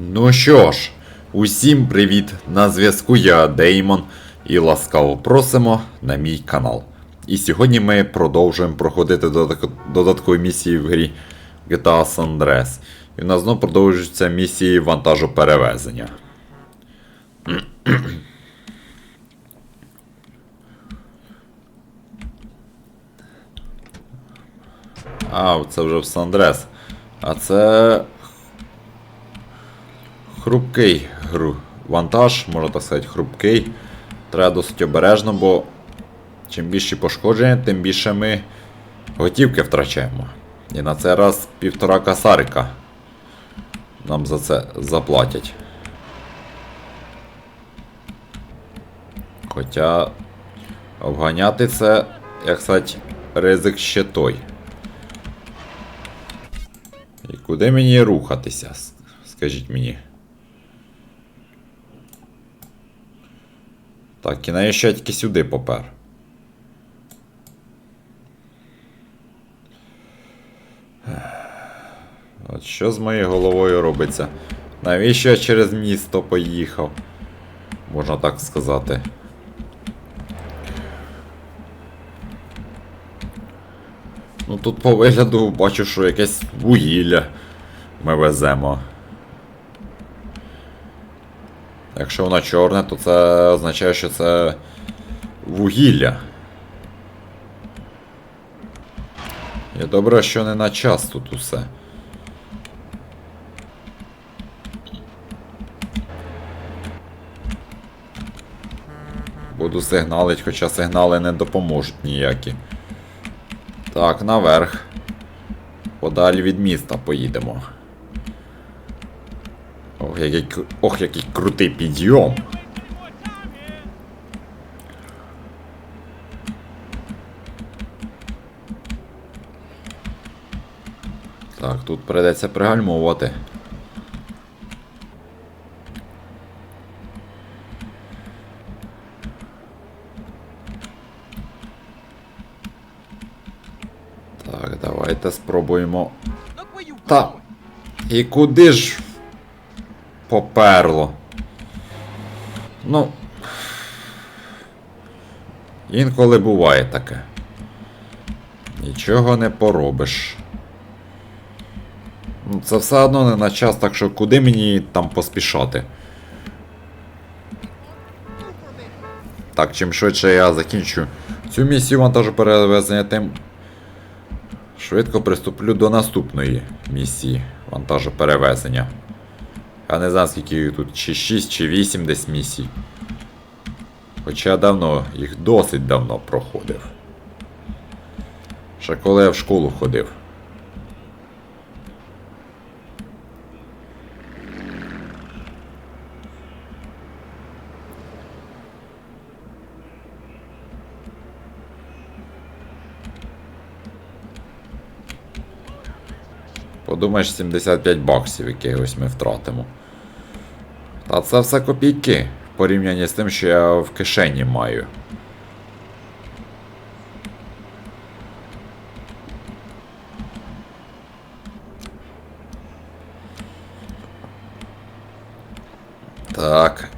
Ну що ж, усім привіт! На зв'язку я Деймон і ласкаво просимо на мій канал. І сьогодні ми продовжуємо проходити додаткові місії в грі GTA San Andreas. І в нас знову продовжуються місії вантажоперевезення. А, це вже в Сан-Андрес. А це хрупкий гру. вантаж, можна так сказати, хрупкий. Треба досить обережно, бо чим більші пошкодження, тим більше ми готівки втрачаємо. І на цей раз півтора касарика нам за це заплатять. Хоча обганяти це, як сказати, ризик ще той. І куди мені рухатися? Скажіть мені. Так, і навіщо я тільки сюди попер? От що з моєю головою робиться? Навіщо я через місто поїхав? Можна так сказати. Ну тут по вигляду бачу, що якесь вугілля ми веземо. Якщо воно чорне, то це означає, що це вугілля. І добре, що не на час тут усе. Буду сигналить, хоча сигнали не допоможуть ніякі. Так, наверх. Подалі від міста поїдемо. Ох, який, ох, який крутий підйом. Так, тут прийдеться пригальмовувати. Так, давайте спробуємо. Та. І куди ж поперло? Ну. Інколи буває таке. Нічого не поробиш. Ну, Це все одно не на час, так що куди мені там поспішати? Так, чим швидше я закінчу цю місію вантажоперевезення, тим швидко приступлю до наступної місії вантажоперевезення. Я не знаю, скільки їх тут, чи 6, чи 8 десь місій. Хоча давно, їх досить давно проходив. Ще коли я в школу ходив. Подумаєш, 75 баксів якихось ми втратимо. Та це все копійки в порівнянні з тим, що я в кишені маю. Так.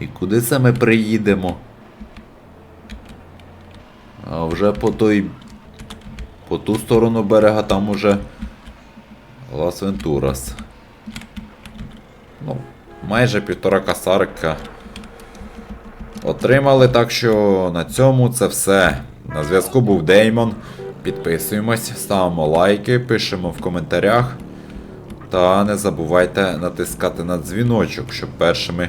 І куди це ми приїдемо? А вже по той. По ту сторону берега там уже Лас Вентурас. Ну, майже півтора касарика. Отримали, так що на цьому це все. На зв'язку був Деймон. Підписуємось, ставимо лайки, пишемо в коментарях. Та не забувайте натискати на дзвіночок, щоб першими